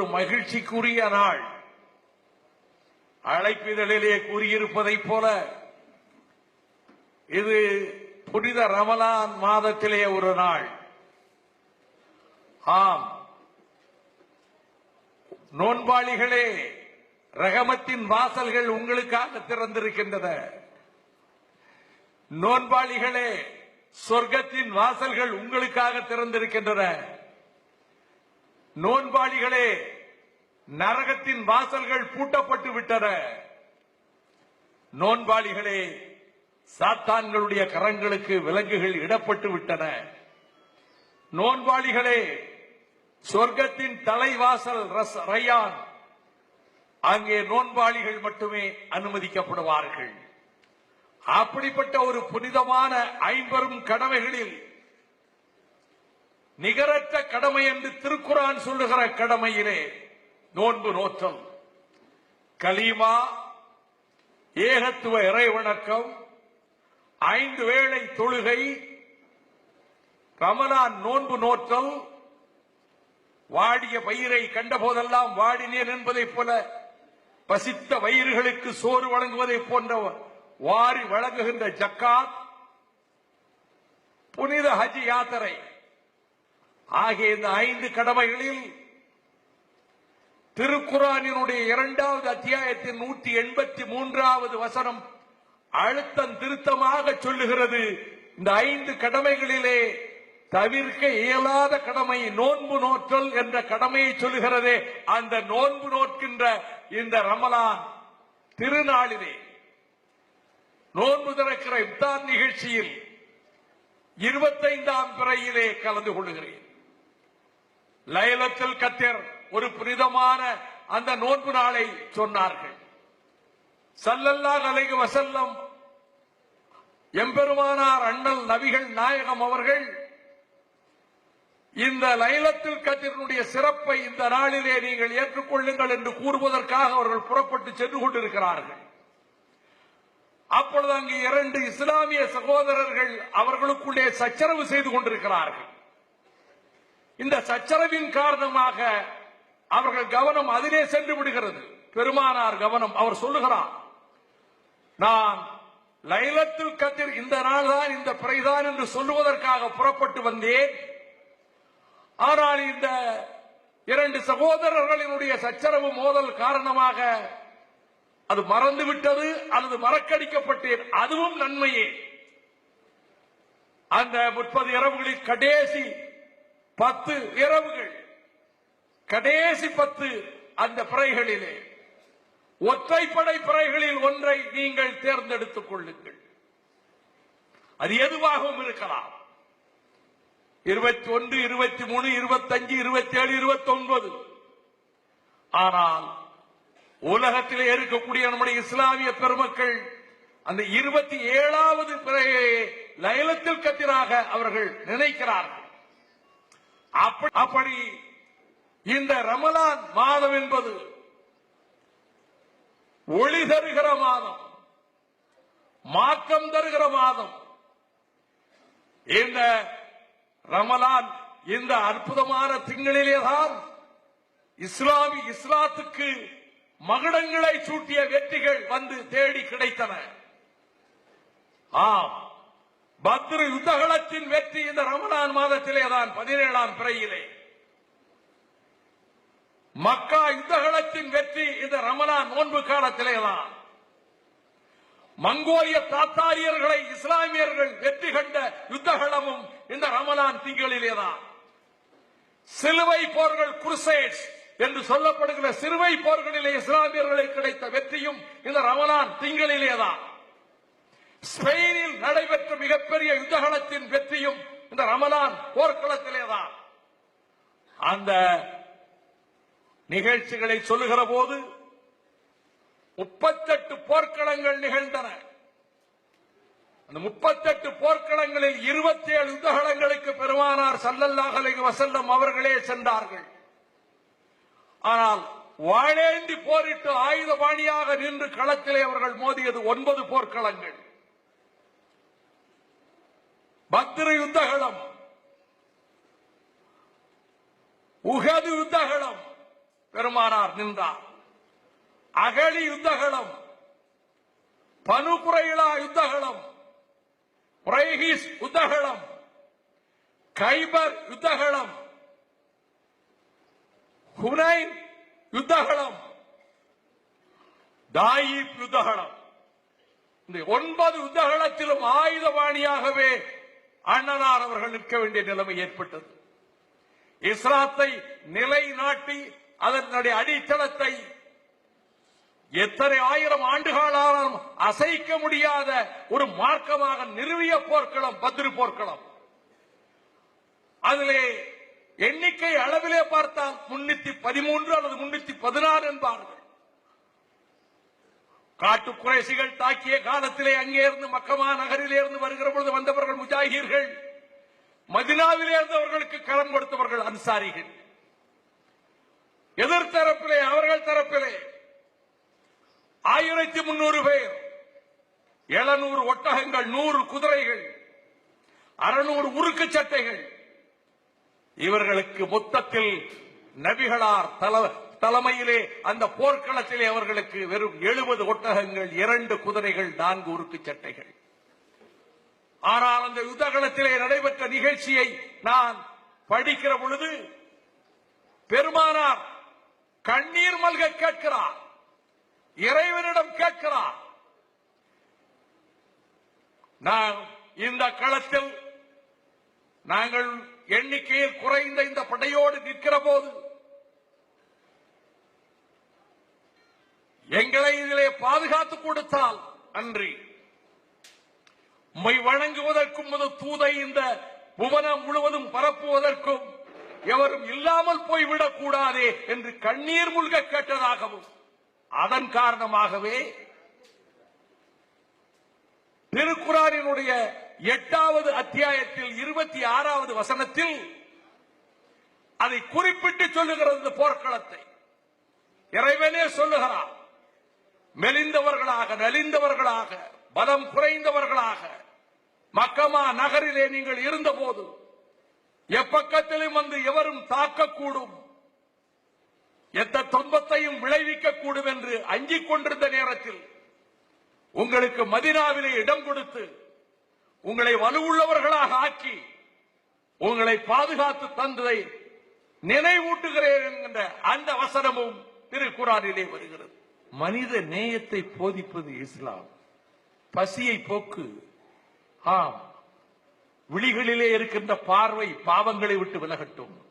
ஒரு மகிழ்ச்சிக்குரிய நாள். அழைப்பிதழிலே கூறியிருப்பதைப் போல இது புனித ரமலான் மாதத்திலே ஒரு நாள். ஆம். நோன்பாளிகளே ரகமத்தின் வாசல்கள் உங்களுக்காக திறந்திருக்கின்றன. நோன்பாளிகளே சொர்க்கத்தின் வாசல்கள் உங்களுக்காக திறந்திருக்கின்றன. நோன்பாளிகளே நரகத்தின் வாசல்கள் பூட்டப்பட்டு விட்டன. நோன்பாளிகளே சாத்தான்களுடைய கரங்களுக்கு விலங்குகள் இடப்பட்டு விட்டன. நோன்பாளிகளே சொர்க்கத்தின் தலைவாசல் ரயான். அங்கே நோன்பாளிகள் மட்டுமே அனுமதிக்கப்படுவார்கள். அப்படிப்பட்ட ஒரு புனிதமான ஐம்பெரும் கடமைகளில் நிகரற்ற கடமை என்று திருக்குறான் சொல்லுகிற கடமையிலே நோன்பு நோற்றல் கலீமா ஏகத்துவ இறைவணக்கம் ஐந்து வேளை தொழுகை ரமலான் நோன்பு நோற்றல் வாடிய பயிரை கண்டபோதெல்லாம் வாடினேன் என்பதைப் போல பசித்த வயிறுகளுக்கு சோறு வழங்குவதைப் போன்ற வாரி வழங்குகின்ற ஜக்காத் புனித ஹஜ் யாத்திரை. ஆகிய இந்த ஐந்து கடமைகளில் திருக்குறானினுடைய இரண்டாவது அத்தியாயத்தின் நூற்றி எண்பத்தி மூன்றாவது வசனம் அழுத்தம் திருத்தமாக சொல்லுகிறது. இந்த ஐந்து கடமைகளிலே தவிர்க்க இயலாத கடமை நோன்பு நோற்றல் என்ற கடமையை சொல்லுகிறதே. அந்த நோன்பு நோற்கின்ற இந்த ரமலான் திருநாளிலே நோன்பு திறக்கிற இப்தார் நிகழ்ச்சியில் இருபத்தைந்தாம் பிறையிலே கலந்து கொள்ளுகிறேன். லைலத்தில் கத்தர் ஒரு புனிதமான அந்த நோன்பு நாளை சொன்னார்கள். சல்லல்லாஹ் அலைஹி வசல்லம் எம்பெருமானார் அண்ணல் நபிகள் நாயகம் அவர்கள் இந்த லைலத்தில் கத்திரனுடைய சிறப்பை இந்த நாளிலே நீங்கள் ஏற்றுக்கொள்ளுங்கள் என்று கூறுவதற்காக அவர்கள் புறப்பட்டு சென்று கொண்டிருக்கிறார்கள். அப்பொழுது அங்கு இரண்டு இஸ்லாமிய சகோதரர்கள் அவர்களுக்குள்ளே சச்சரவு செய்து கொண்டிருக்கிறார்கள். இந்த சச்சரவின் காரணமாக அவர்கள் கவனம் அதிலே சென்று விடுகிறது. பெருமானார் கவனம் அவர் சொல்லுகிறார் நான் லைலத்தில் கதிர் இந்த நாள் தான் இந்த பிறைதான் என்று சொல்லுவதற்காக புறப்பட்டு வந்தேன். ஆனால் இந்த இரண்டு சகோதரர்களினுடைய சச்சரவு மோதல் காரணமாக அது மறந்து விட்டது அல்லது மறக்கடிக்கப்பட்டேன். அதுவும் நன்மையே. அந்த முப்பது இரவுகளில் கடைசி பத்து இரவுகள். கடைசி பத்து அந்த பிறைகளிலே. ஒற்றைப்படை பிறைகளில் ஒன்றை நீங்கள் தேர்ந்தெடுத்துக் கொள்ளுங்கள். அது எதுவாகவும் இருக்கலாம். இருபத்தி ஒன்று இருபத்தி மூணு இருபத்தஞ்சு இருபத்தி ஏழு இருபத்தி ஒன்பது ஆனால் உலகத்திலே இருக்கக்கூடிய நம்முடைய இஸ்லாமிய பெருமக்கள் அந்த இருபத்தி ஏழாவது பிறையை லைலத்தில் கத்திராக அவர்கள் நினைக்கிறார்கள். அப்படி இந்த ரமலான் மாதம் என்பது ஒளி தருகிற மாதம் மாற்றம் தருகிற மாதம். இந்த ரமலான் இந்த அற்புதமான திங்களிலேதான் இஸ்லாமி இஸ்லாத்துக்கு மகுடங்களை சூட்டிய வெற்றிகள் வந்து தேடி கிடைத்தன. ஆம். பத்ரு யுத்தகலத்தின் வெற்றி இந்த ரமலான் மாதத்திலே தான் பதினேழாம் பிறையிலே. மக்கா யுத்தகலத்தின் வெற்றி இந்த ரமலான் நோன்பு காலத்திலே தான். மங்கோலிய தாத்தாரியர்களை இஸ்லாமியர்கள் வெற்றி கண்ட யுத்தகலமும் இந்த ரமலான் திங்களிலே தான். சிலுவை போர்கள் குருசேட்ஸ் என்று சொல்லப்படுகிற சிறுவை போர்களிலே இஸ்லாமியர்களுக்கு கிடைத்த வெற்றியும் இந்த ரமலான் திங்களிலே தான். ஸ்பெயினில் நடைபெற்ற மிகப்பெரிய யுத்தகலத்தின் வெற்றியும் இந்த ரமலான் போர்க்களத்திலே தான் அந்த நிகழ்ச்சிகளை சொல்லுகிற போது முப்பத்தெட்டு போர்க்களங்கள் நிகழ்ந்தன. அந்த முப்பத்தெட்டு போர்க்களங்களில் இருபத்தி ஏழு யுத்தகலங்களுக்கு பெருமானார் சல்லல்லாஹலை வசல்லம் அவர்களே சென்றார்கள். ஆனால் வாழேந்தி போரிட்டு ஆயுதபாணியாக நின்று களத்திலே அவர்கள் மோதியது ஒன்பது போர்க்களங்கள். பத்ரு யுத்தகலம். உகது யுத்தகலம். பெருமானார் நின்றார். அகழி யுத்தகலம். பனுபுரையிலா யுத்தகலம். புரைஹிஸ் யுத்தகலம். கைபர் யுத்தகலம். ஹுனைன் யுத்தகலம். தாயிப் யுத்தகலம். இந்த ஒன்பது யுத்தகலத்திலும் ஆயுதபாணியாகவே அண்ணனார் அவர்கள் நிற்க வேண்டிய நிலைமை ஏற்பட்டது. இஸ்லாத்தை நிலைநாட்டி அதனுடைய அடித்தளத்தை எத்தனை ஆயிரம் ஆண்டுகளாலும் அசைக்க முடியாத ஒரு மார்க்கமாக நிறுவிய போர்க்களம் பத்ரு போர்க்களம். அதிலே எண்ணிக்கை அளவிலே பார்த்தால் முன்னூத்தி பதிமூன்று அல்லது முன்னூத்தி பதினாறு என்பார்கள். காட்டு குறைசிகள் தாக்கிய காலத்திலே அங்கே இருந்து மக்கமா நகரிலே இருந்து வருகிற பொழுது வந்தவர்கள் முஜாஹீர்கள். மதினாவிலே இருந்தவர்களுக்கு களம் கொடுத்தவர்கள் அன்சாரிகள். எதிர்த்தரப்பிலே அவர்கள் தரப்பிலே ஆயிரத்தி முன்னூறு பேர் எழுநூறு ஒட்டகங்கள் நூறு குதிரைகள் அறுநூறு உருக்கு சட்டைகள். இவர்களுக்கு மொத்தத்தில் நபிகளார் தல- தலைமையிலே அந்த போர்க்களத்திலே அவர்களுக்கு வெறும் எழுபது ஒட்டகங்கள் இரண்டு குதிரைகள் நான்கு உருக்கு சட்டைகள். ஆனால் அந்த யுத்தகலத்திலே நடைபெற்ற நிகழ்ச்சியை நான் படிக்கிற பொழுது பெருமானார் கண்ணீர் மல்க கேட்கிறார். இறைவனிடம் கேட்கிறார். நான் இந்த களத்தில் நாங்கள் எண்ணிக்கையில் குறைந்த இந்த படையோடு நிற்கிற போது எங்களை இதிலே பாதுகாத்து கொடுத்தால் அன்றி உம்மை வணங்குவதற்கும் ஒரு தூதை இந்த புவனம் முழுவதும் பரப்புவதற்கும் எவரும் இல்லாமல் போய்விடக் கூடாதே என்று கண்ணீர் முல்க கேட்டதாகவும் அதன் காரணமாகவே திருக்குறாரினுடைய எட்டாவது அத்தியாயத்தில் இருபத்தி ஆறாவது வசனத்தில் அதை குறிப்பிட்டு சொல்லுகிறது இந்த போர்க்களத்தை. இறைவனே சொல்லுகிறார் மெலிந்தவர்களாக நலிந்தவர்களாக பலம் குறைந்தவர்களாக மக்கமா நகரிலே நீங்கள் இருந்தபோது எப்பக்கத்திலும் வந்து எவரும் தாக்கக்கூடும். எந்த துன்பத்தையும் விளைவிக்கக்கூடும் என்று அஞ்சிக் கொண்டிருந்த நேரத்தில் உங்களுக்கு மதினாவிலே இடம் கொடுத்து உங்களை வலுவுள்ளவர்களாக ஆக்கி உங்களை பாதுகாத்து தந்ததை நினைவூட்டுகிறேன் என்கின்ற அந்த வசனமும் திருக்குறானிலே வருகிறது. மனித நேயத்தை போதிப்பது இஸ்லாம். பசியை போக்கு. ஆம். விழிகளிலே இருக்கின்ற பார்வை பாவங்களை விட்டு விலகட்டும்.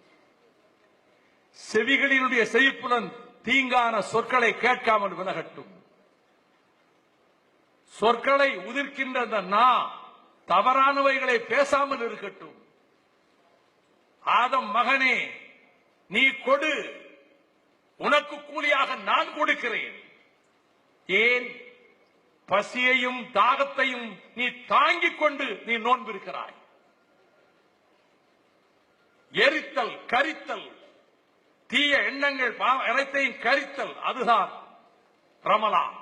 செவிகளினுடைய செழிப்புடன் தீங்கான சொற்களை கேட்காமல் விலகட்டும். சொற்களை உதிர்க்கின்ற அந்த நா தவறானவைகளை பேசாமல் இருக்கட்டும். ஆதம் மகனே நீ கொடு. உனக்கு கூலியாக நான் கொடுக்கிறேன். ஏன் பசியையும் தாகத்தையும் நீ தாங்கிக் கொண்டு நீ நோன்பிருக்கிறாய்? எரித்தல் கரித்தல் தீய எண்ணங்கள் அனைத்தையும் கரித்தல் அதுதான் ரமலான்.